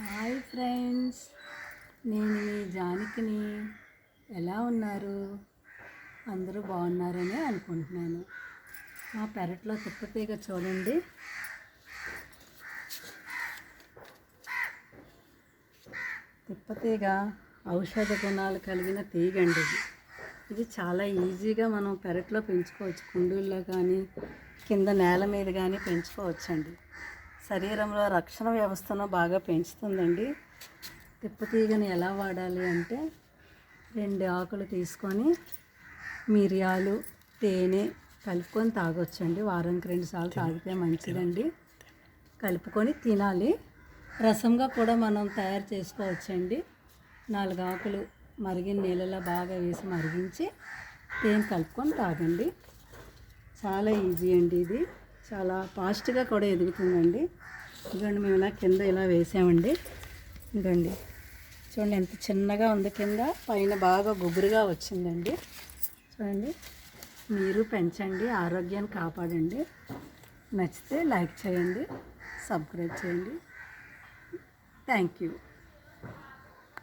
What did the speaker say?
Hi friends. నేను మీ జానకిని. ఎలా ఉన్నారు? అందరూ బాగున్నారని అనుకుంటున్నాను. మా పెరట్లో తిప్పతీగ చూడండి. తిప్పతీగ ఔషధ గుణాలు కలిగిన తీగండి. ఇది ఇది చాలా ఈజీగా మనం పెరట్లో పెంచుకోవచ్చు. కుండీల్లో కానీ కింద నేల మీద కానీ పెంచుకోవచ్చండి. శరీరంలో రక్షణ వ్యవస్థను బాగా పెంచుతుందండి. తిప్పతీగని ఎలా వాడాలి అంటే రెండు ఆకులు తీసుకొని మిరియాలు తేనె కలుపుకొని తాగొచ్చండి. వారానికి రెండు సార్లు తాగితే మంచిదండి. కలుపుకొని తినాలి. రసంగా కూడా మనం తయారు చేసుకోవచ్చండి. నాలుగు ఆకులు మరిగిన నీళ్ళలో బాగా వేసి మరిగించి తేనె కలుపుకొని తాగండి. చాలా ఈజీ అండి ఇది. చాలా ఫాస్ట్గా కూడా ఎదుగుతుందండి. ఇదిగోండి మేము ఇలా కింద ఇలా వేసామండి. ఇదిగోండి చూడండి ఎంత చిన్నగా ఉంది. కింద పైన బాగా గుబురుగా వచ్చిందండి. చూడండి మీరు పెంచండి ఆరోగ్యాన్ని కాపాడండి. నచ్చితే లైక్ చేయండి సబ్స్క్రైబ్ చేయండి. Thank you.